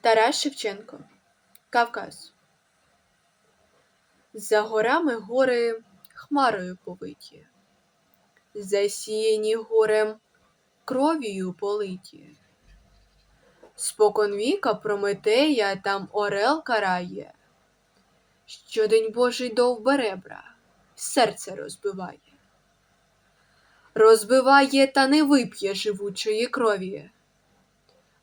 Тарас Шевченко Кавказ За горами гори хмарою повиті, засіяні горем кров'ю политі. Споконвіка Прометея там орел карає, Щодень Божий довберебра, серце розбиває. Розбиває та не вип'є живучої крові.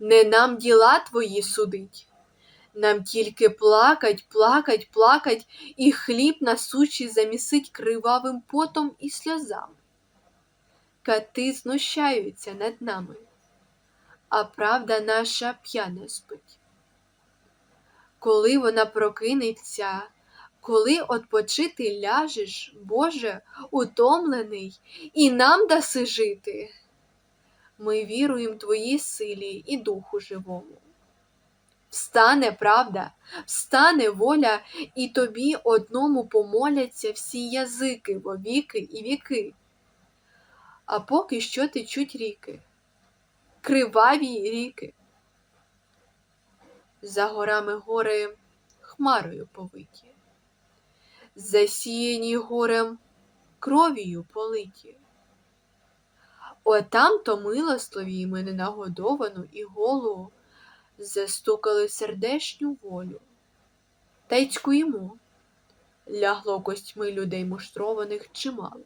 не нам діла твої судить. Нам тільки плакать, плакать, плакать, і хліб насучий замісить кривавим потом і сльозами. Кати знущаються над нами, а правда наша п'яна спить. Коли вона прокинеться, коли отпочити ляжеш, Боже, утомлений, і нам даси жити. Ми віруємо Твоїй силі і Духу живому. Встане правда, встане воля, і тобі одному помоляться всі язики во віки і віки. А поки що течуть ріки, криваві ріки. За горами гори хмарою повиті, засіяні горем кров'ю политі. Отам то милостиві мене нагодовану і голу застукали сердешню волю. Та й цькуємо. Лягло костьми людей муштрованих чимало.